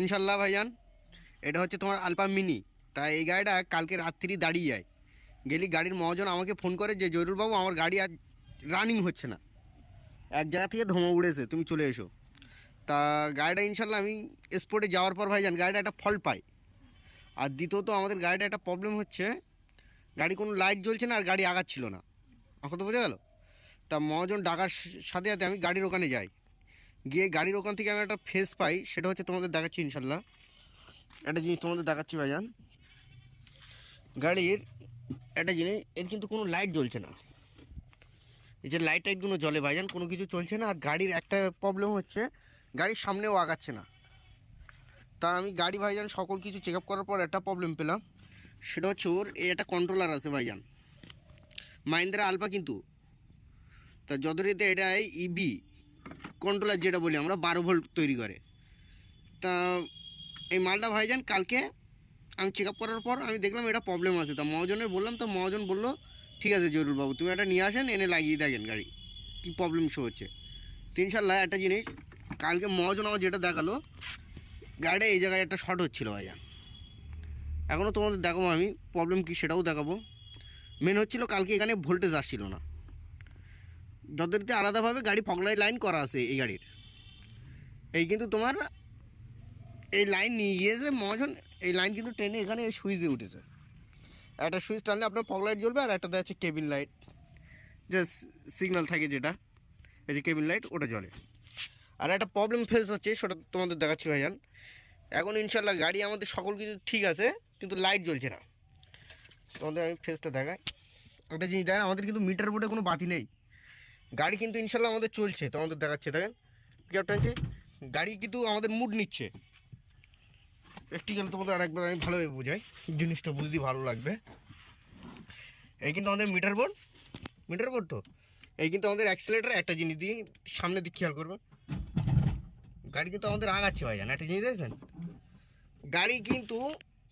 ইনশাল্লাহ ভাইজান, এটা হচ্ছে তোমার আলপা মিনি। তা এই গাড়িটা কালকে রাত্রি দাঁড়িয়ে যায়। গেলি গাড়ির মহাজন আমাকে ফোন করে যে জরুরবাবু আমার গাড়ি আর রানিং হচ্ছে না। এক জায়গা থেকে ধোঁয়া উড়েছে, তুমি চলে এসো। তা গাড়িটা ইনশাল্লাহ আমি স্পোর্টে যাওয়ার পর ভাইজান, গাড়িটা একটা ফল্ট পাই আর দ্বিতীয়ত আমাদের গাড়িটা একটা প্রবলেম হচ্ছে, গাড়ি কোনো লাইট জ্বলছে না আর গাড়ি আগাচ্ছিল না। এখন তো বোঝা গেল? তা মহাজন ডাকার সাথে সাথে আমি গাড়ির ওখানে যাই। গিয়ে গাড়ির ওখান থেকে আমি একটা ফেস পাই, সেটা হচ্ছে তোমাদের দেখাচ্ছি ইনশাল্লাহ। একটা জিনিস তোমাদের দেখাচ্ছি ভাইজান। গাড়ির একটা জিনিস, এর কিন্তু কোনো লাইট জ্বলছে না। এই যে লাইট টাইটগুলো জ্বলে ভাইজান, কোনো কিছু চলছে না, আর গাড়ির একটা প্রবলেম হচ্ছে, গাড়ির সামনেও আগাচ্ছে না। তা আমি গাড়ি ভাইজান সকল কিছু চেক আপ করার পর একটা প্রবলেম পেলাম, সেটা হচ্ছে ওর এই একটা কন্ট্রোলার আছে ভাইজান। মাহিন্দ্রা আলফা কিন্তু। তা যদরিতে এটা ইবি কন্ট্রোলার যেটা বলি আমরা, বারো ভোল্ট তৈরি করে। তা এই মালটা ভাইজান কালকে আমি চেক আপ করার পর আমি দেখলাম এটা প্রবলেম আছে। তা মহাজনের বললাম, তো মহাজন বলল, ঠিক আছে জরুর বাবু তুমি এটা নিয়ে আসেন, এনে লাগিয়ে দেখেন গাড়ি, কী প্রবলেম শো হচ্ছে। তো ইনশাল্লাহ একটা জিনিস, কালকে মহাজন আমার যেটা দেখাল, গাড়িটা এই জায়গায় একটা শর্ট হচ্ছিল ভাইজান। এখনও তোমাদের দেখাবো আমি প্রবলেম কী সেটাও দেখাবো। মেন হচ্ছিল কালকে এখানে ভোল্টেজ আসছিল না। যতটিতে আলাদাভাবে গাড়ি ফগলাইট লাইন করা আছে এই গাড়ির, এই কিন্তু তোমার এই লাইন নিয়ে গিয়েছে মহাজন এই লাইন কিন্তু ট্রেনে এখানে এই সুইচে উঠেছে। একটা সুইচ টানলে আপনার ফগলাইট জ্বলবে আর একটা হচ্ছে কেবিন লাইট যে সিগন্যাল থাকে যেটা, এই যে কেবিন লাইট ওটা জ্বলে। আর একটা প্রবলেম ফেস হচ্ছে, সেটা তোমাদের দেখাচ্ছি ভাইজান। এখন ইনশাল্লাহ গাড়ি আমাদের সকল কিছু ঠিক আছে, কিন্তু লাইট জ্বলছে না। তোমাদের আমি ফেসটা দেখাই। একটা জিনিস দেখায় আমাদের কিন্তু মিটার বোর্ডে কোনো বাতি নেই। গাড়ি কিন্তু ইনশাল্লাহ আমাদের চলছে তোমাদের দেখাচ্ছে, দেখেন। পিকআপ টানছে গাড়ি কিন্তু আমাদের মুড নিচ্ছে। প্র্যাকটিক্যাল তোমাদের আরেকবার আমি ভালোভাবে বোঝাই, জিনিসটা বুঝতে ভালো লাগবে। এই কিন্তু আমাদের মিটার বোর্ড মিটার বোর্ড তো? এই কিন্তু আমাদের অ্যাক্সিলেটার একটা জিনিস দিয়ে সামনে দিক খেয়াল করবেন গাড়ি কিন্তু আমাদের আগাচ্ছে ভাইজান একটা জিনিস দেখছেন? গাড়ি কিন্তু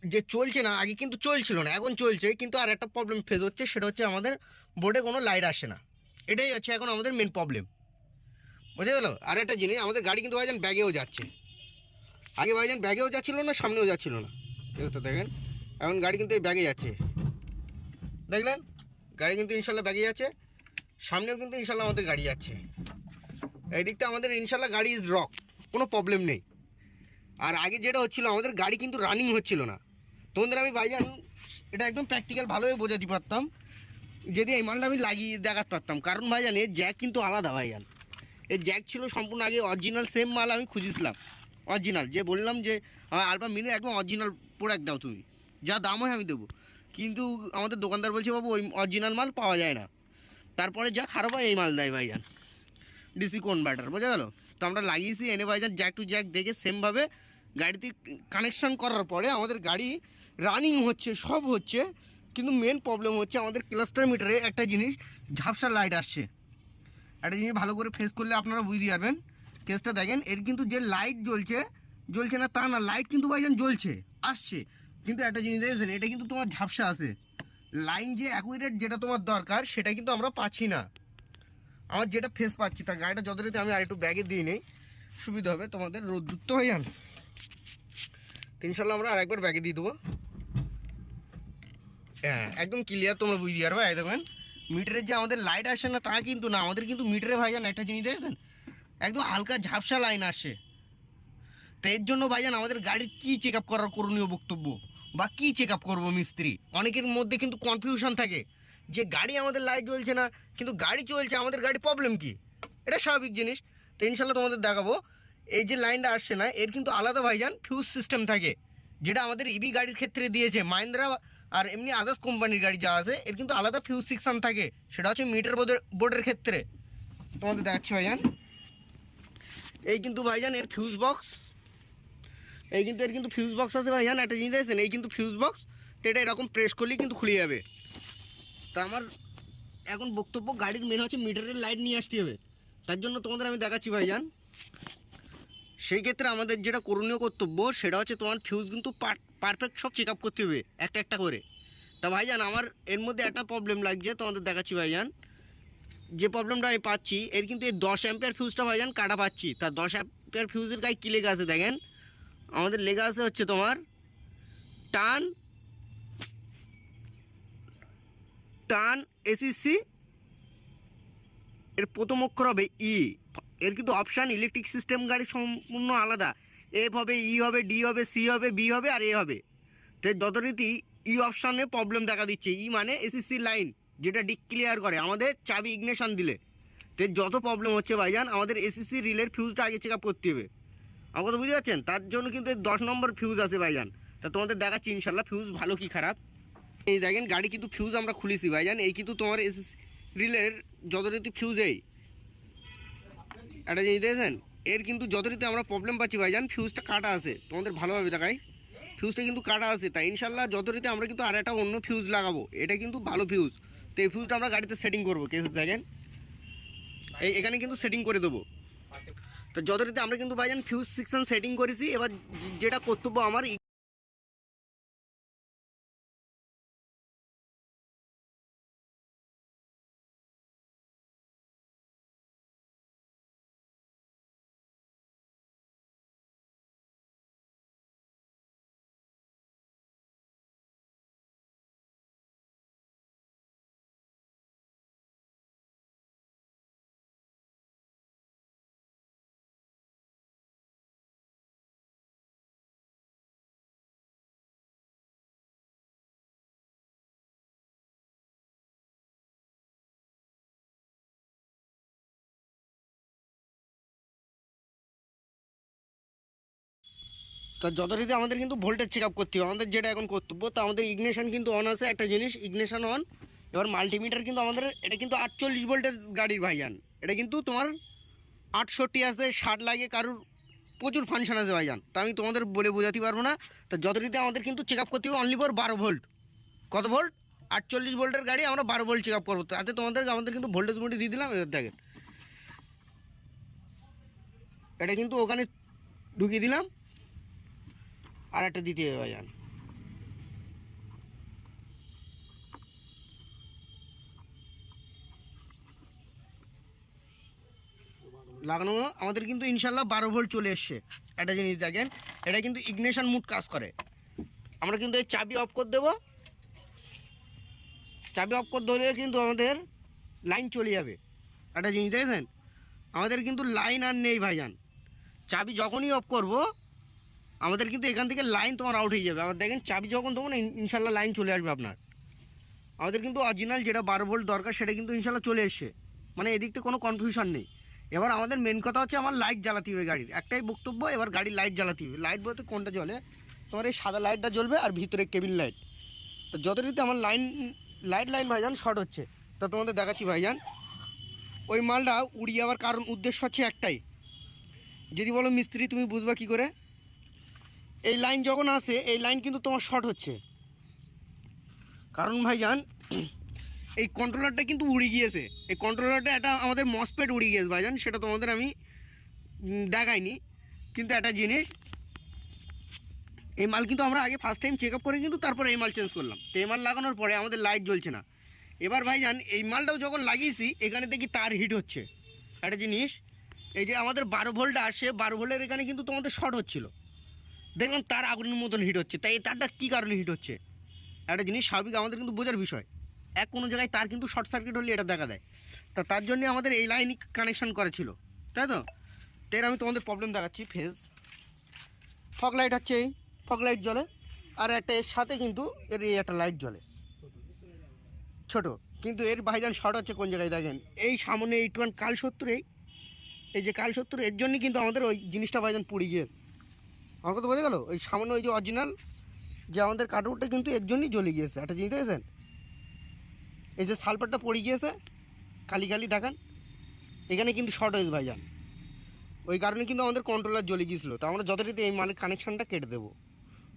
যে চলছে না, আগে কিন্তু চলছিল না, এখন চলছে, কিন্তু আর একটা প্রবলেম ফেস হচ্ছে, সেটা হচ্ছে আমাদের বোর্ডে কোনো লাইট আসে না। এটাই হচ্ছে এখন আমাদের মেন প্রবলেম বুঝে গেলো আর একটা জিনিস, আমাদের গাড়ি কিন্তু ভাইজান ব্যাগেও যাচ্ছে। আগে ভাইজান ব্যাগেও যাচ্ছিল না, সামনেও যাচ্ছিল না। ঠিক আছে দেখেন? এখন গাড়ি কিন্তু এই ব্যাগে যাচ্ছে। দেখলেন? গাড়ি কিন্তু ইনশাল্লাহ ব্যাগে যাচ্ছে। সামনেও কিন্তু ইনশাল্লাহ আমাদের গাড়ি যাচ্ছে। এই দিকটা আমাদের ইনশাল্লাহ গাড়ি ইজ রক কোনো প্রবলেম নেই। আর আগে যেটা হচ্ছিল, আমাদের গাড়ি কিন্তু রানিং হচ্ছিল না। তোমাদের আমি ভাইজান এটা একদম প্র্যাকটিক্যাল ভালোভাবে বোঝাতে পারতাম। যদি এই মালটা আমি লাগিয়ে দেখাতে পারতাম। কারণ ভাইজান, এর জ্যাক কিন্তু আলাদা ভাই ভাইজান। এর জ্যাক ছিল সম্পূর্ণ আগে অরিজিনাল সেম মাল আমি খুঁজেছিলাম। অরিজিনাল যে বললাম যে, আমার আলফা মিনি একদম অরিজিনাল প্রোডাক্ট দাও তুমি। যা দাম হয় আমি দেবো। কিন্তু আমাদের দোকানদার বলছে, বাবু, ওই অরিজিনাল মাল পাওয়া যায় না। তারপরে যা খারাপ হয় এই মাল দেয় ভাইজান। ডিসি কনভার্টার বোঝা গেল? তো আমরা লাগিয়েছি, এনে ভাইজান জ্যাক টু জ্যাক দেখে সেমভাবে গাড়িতে কানেকশন করার পরে আমাদের গাড়ি রানিং হচ্ছে, সব হচ্ছে। কিন্তু মেন প্রবলেম হচ্ছে আমাদের ক্লাস্টার মিটারে একটা জিনিস, ঝাপসা লাইট আসছে। একটা জিনিস ভালো করে ফেস করলে আপনারা বুঝতে পারবেন। কেসটা দেখেন, এর কিন্তু যে লাইট জ্বলছে জ্বলছে না তা না লাইট কিন্তু ভাইজান জ্বলছে, আসছে। কিন্তু একটা জিনিস দেখেছেন, এটা কিন্তু তোমার ঝাপসা আছে। লাইন যে অ্যাকুরেট যেটা তোমার দরকার, সেটা কিন্তু আমরা পাচ্ছি না। আমার যেটা ফেস পাচ্ছি, তা গাড়িটা যতটাতে আমি আর একটু ব্যাগে দিয়ে নেই। সুবিধা হবে তোমাদের রোদ্দুর তো ভাইজান তো ইনশাল্লাহ আমরা আরেকবার ব্যাগে দিয়ে দেবো। হ্যাঁ একদম ক্লিয়ার তোমরা বুঝতে পারবে, এই দেখবেন মিটারের যে আমাদের লাইট আসে না, তা কিন্তু না। আমাদের কিন্তু মিটারে ভাইজান একটা জিনিস দেখেছেন? একদম হালকা ঝাপসা লাইন আসে। তো এর জন্য ভাইজান আমাদের গাড়ির কী চেক আপ করার করণীয় বক্তব্য? বা কী চেক আপ করব মিস্ত্রি? অনেকের মধ্যে কিন্তু কনফিউশন থাকে। যে গাড়ি আমাদের লাইট জ্বলছে না, কিন্তু গাড়ি চলছে, আমাদের গাড়ি প্রবলেম কি? এটা স্বাভাবিক জিনিস। তো ইনশাল্লাহ তোমাদের দেখাবো। এই যে লাইনটা আসছে না, এর কিন্তু আলাদা ভাইজান ফিউজ সিস্টেম থাকে, যেটা আমাদের ইবি গাড়ির ক্ষেত্রে দিয়েছে। মাহিন্দ্রা আর এমনি আদার্স কোম্পানির গাড়ি যা আছে, এর কিন্তু আলাদা ফিউজ সিকশন থাকে। সেটা হচ্ছে মিটার বোর্ডের বোর্ডের ক্ষেত্রে। তোমাদের দেখাচ্ছি ভাইজান। এই কিন্তু ভাইজান এর ফিউজ বক্স এই কিন্তু, এর কিন্তু ফিউজ বক্স আছে ভাইজান, একটা জিনিস দেখছেন? এই কিন্তু ফিউজ বক্স তো এটা এরকম প্রেস করলেই কিন্তু খুলে যাবে। তা আমার এখন বক্তব্য, গাড়ির মেন হচ্ছে মিটারের লাইট নিয়ে আসতে হবে। তার জন্য তোমাদের আমি দেখাচ্ছি ভাইজান। সেই ক্ষেত্রে আমাদের যেটা করণীয় কর্তব্য, সেটা হচ্ছে তোমার ফিউজ কিন্তু পারফেক্ট সব চেক আপ করতে হবে, একটা একটা করে। তা ভাইজান, আমার এর মধ্যে একটা প্রবলেম লাগছে, তোমাদের দেখাচ্ছি ভাইজান। যে প্রবলেমটা আমি পাচ্ছি, এর কিন্তু এই দশ অ্যাম্পিয়ার ফিউজটা ভাইজান কাটা পাচ্ছি। তা দশ অ্যাম্পিয়ার ফিউজের গায়ে কী লেগে আছে দেখেন? আমাদের লেখা আছে হচ্ছে তোমার টান টান এসিসি এর প্রথম অক্ষর হবে ই এর কিন্তু অপশান ইলেকট্রিক সিস্টেম গাড়ি সম্পূর্ণ আলাদা। এফ হবে, ই হবে, ডি হবে, সি হবে, বি হবে, আর এ হবে। তো যথারীতি ই অপশানে প্রবলেম দেখা দিচ্ছে। ই মানে এসিসি লাইন যেটা ডিক ক্লিয়ার করে। আমাদের চাবি ইগনেশন দিলে। তো যত প্রবলেম হচ্ছে ভাইজান, আমাদের এসিসি রিলের ফিউজটা আগে চেক আপ করতে হবে। আমার কথা বুঝতে পারছেন? তার জন্য কিন্তু দশ নম্বর ফিউজ আছে ভাইজান। তা তোমাদের দেখাচ্ছি ইনশাল্লাহ ফিউজ ভালো কি খারাপ। এই দেখেন, গাড়ি কিন্তু ফিউজ আমরা খুলেছি ভাইজান। এই কিন্তু তোমার এসিসি রিলের যথারীতি ফিউজ এই। একটা জিনিস দেখেছেন? এর কিন্তু যথারীতি আমরা প্রবলেম পাচ্ছি ভাইজান ফিউজটা কাটা আছে। তোমাদের ভালোভাবে দেখাই। ফিউজটা কিন্তু কাটা আছে, তাই ইনশাল্লাহ যথারীতি আমরা কিন্তু আর একটা অন্য ফিউজ লাগাবো। এটা কিন্তু ভালো ফিউজ তো এই ফিউজটা আমরা গাড়িতে সেটিং করব, কেস দেখেন। এই এখানে কিন্তু সেটিং করে দেবো। তো যথারীতি আমরা কিন্তু ভাইজান ফিউজ সেকশন সেটিং করেছি। এবার যেটা কর্তব্য আমার তো যথারীতি আমাদের কিন্তু ভোল্টেজ চেক আপ করতে হবে। আমাদের যেটা এখন কর্তব্য, তো আমাদের ইগনেশন কিন্তু অন আছে একটা জিনিস ইগনেশন অন এবার মাল্টিমিটার কিন্তু আমাদের, এটা কিন্তু আটচল্লিশ ভোল্টের গাড়ির ভাইজান। এটা কিন্তু তোমার আটষট্টি আছে ষাট লাগে, কারুর প্রচুর ফাংশন আছে ভাইজান। তা আমি তোমাদের বলে বোঝাতে পারব না। তো যথারীতি আমাদের কিন্তু চেক আপ করতে হবে অনলি ফর বারো ভোল্ট। কত ভোল্ট? আটচল্লিশ ভোল্টের গাড়ি আমরা বারো ভোল্ট চেক আপ করব। তাতে তোমাদের আমাদের কিন্তু ভোল্টেজ মোটে দিয়ে দিলাম, এবার দেখেন। এটা কিন্তু ওখানে ঢুকিয়ে দিলাম। আর একটা হবে ভাইজান। লাগানো, আমাদের কিন্তু ইনশাল্লাহ বারো ভোল্ট চলে এসছে। একটা জিনিস দেখেন, এটা কিন্তু ইগনেশন মুড কাজ করে। আমরা কিন্তু এই চাবি অফ করে দেবো। চাবি অফ করে দিলে কিন্তু আমাদের লাইন চলে যাবে। একটা জিনিস দেখেছেন? আমাদের কিন্তু লাইন আর নেই ভাইজান। চাবি যখনই অফ করব আমাদের কিন্তু এখান থেকে লাইন তোমার আউট হয়ে যাবে। আবার দেখেন চাবি যখন দেবো না ইনশাল্লাহ লাইন চলে আসবে আপনার। আমাদের কিন্তু অরিজিনাল যেটা বারো ভোল্ট দরকার, সেটা কিন্তু ইনশাল্লাহ চলে এসছে। মানে এদিক থেকে কোনো কনফিউশন নেই। এবার আমাদের মেন কথা হচ্ছে আমার লাইট জ্বালাতে হবে গাড়ির। একটাই বক্তব্য, এবার গাড়ির লাইট জ্বালাতে হবে। লাইট বলতে কোনটা জ্বলে? তোমার এই সাদা লাইটটা জ্বলবে আর ভিতরে কেবিন লাইট তো যথারীতি আমার লাইন লাইট লাইন ভাইজান শর্ট হচ্ছে। তা তোমাদের দেখাচ্ছি ভাইজান। ওই মালটা উড়িয়ে যাওয়ার কারণ, উদ্দেশ্য হচ্ছে একটাই। যদি বলো মিস্ত্রি, তুমি বুঝবা কি করে? এই লাইন যখন আসে, এই লাইন কিন্তু তোমার শর্ট হচ্ছে। কারণ ভাইজান, এই কন্ট্রোলারটা কিন্তু উড়ে গিয়েছে। এই কন্ট্রোলারটা একটা আমাদের মসপেট উড়ে গিয়েছে ভাইজান, সেটা তোমাদের আমি দেখাইনি। কিন্তু একটা জিনিস, এই মাল কিন্তু আমরা আগে ফার্স্ট টাইম চেক আপ করে কিন্তু তারপরে এই মাল চেঞ্জ করলাম। তো এই মাল লাগানোর পরে আমাদের লাইট জ্বলছে না। এবার ভাইজান, এই মালটাও যখন লাগিয়েছি, এখানে দেখি তার হিট হচ্ছে। একটা জিনিস, এই যে আমাদের বারো ভোল্ট আসে বারো ভোল্টের এখানে কিন্তু তোমাদের শর্ট হচ্ছিল। দেখলাম তার আগুনের মতন হিট হচ্ছে। তাই তারটা কী কারণে হিট হচ্ছে? একটা জিনিস স্বাভাবিক আমাদের কিন্তু বোঝার বিষয়। এক কোনো জায়গায় তার কিন্তু শর্ট সার্কিট হলে এটা দেখা দেয়। তা তার জন্য আমাদের এই লাইন কানেকশান করা ছিল। তাই তো? তো এর আমি তোমাদের প্রবলেম দেখাচ্ছি, ফেজ। ফগ লাইট হচ্ছে এই ফগ লাইট জ্বলে। আর একটা এর সাথে কিন্তু এর এই একটা লাইট জ্বলে। ছোট। কিন্তু এর ভাইজান শর্ট হচ্ছে কোন জায়গায় দেখেন? এই সামনে এই টুয়ান কাল সত্তর এই যে কাল সত্তর এর জন্যই কিন্তু আমাদের ওই জিনিসটা ভাইজান পুড়ে গিয়ে আমার কথা বোঝা গেল, ওই সামনে ওই যে অরিজিনাল যে আমাদের কাটউটটা কিন্তু এর জন্যই জ্বলে গিয়েছে। একটা জিনিস দেখেছেন? এই যে সালপারটা পড়ে গিয়েছে, কালি কালি দেখান। এখানে কিন্তু শর্ট হয়েছে ভাইজান। ওই কারণে কিন্তু আমাদের কন্ট্রোলার জ্বলে গিয়েছিল। তো আমরা যথারীতি এই মালের কানেকশানটা কেটে দেবো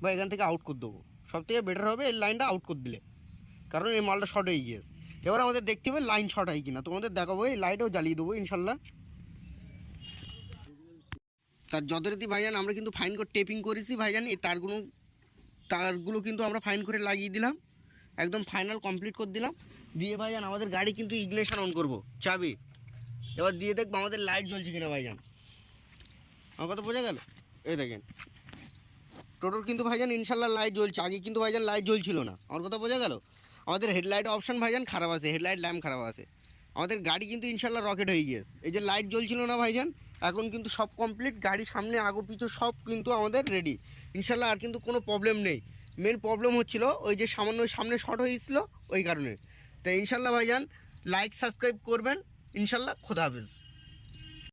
বা এখান থেকে আউট করে দেবো। সব থেকে বেটার হবে এই লাইনটা আউট করে দিলে। কারণ এই মালটা শর্ট হয়ে গিয়েছে। এবার আমাদের দেখতে হবে লাইন শর্ট হয় কিনা। তোমাদের দেখাবো, এই লাইটও জ্বালিয়ে দেবো, ইনশাল্লাহ। তার যথারীতি ভাইজান, আমরা কিন্তু ফাইন করে টেপিং করেছি ভাইজান এই তারগুলো তারগুলো কিন্তু আমরা ফাইন করে লাগিয়ে দিলাম, একদম ফাইনাল কমপ্লিট করে দিলাম। দিয়ে ভাইজান, আমাদের গাড়ি কিন্তু ইগনেশন অন করব, চাবি। এবার দিয়ে দেখব আমাদের লাইট জ্বলছে কিনা ভাইজান। আমার কথা বোঝা গেল? এই দেখেন। টোটোর কিন্তু ভাইজান ইনশাল্লাহ লাইট জ্বলছে। আগে কিন্তু ভাইজান লাইট জ্বলছিল না। আমার কথা বোঝা গেল? আমাদের হেডলাইট অপশন ভাইজান খারাপ আছে হেডলাইট ল্যাম্প খারাপ আছে। আমাদের গাড়ি কিন্তু ইনশাল্লাহ রকেট হয়ে গিয়েছে। এই যে লাইট জ্বলছিল না ভাইজান এখন কিন্তু সব কমপ্লিট গাড়ি সামনে আগো পিছু সব কিন্তু আমাদের রেডি ইনশাল্লাহ আর কিন্তু কোনো প্রবলেম নেই। মেন প্রবলেম হচ্ছিল ওই যে সামান্য সামনে শর্ট হয়েছিল ওই কারণে। তো ইনশাল্লাহ ভাইজান লাইক সাবস্ক্রাইব করবেন। ইনশাল্লাহ খোদা হাফেজ।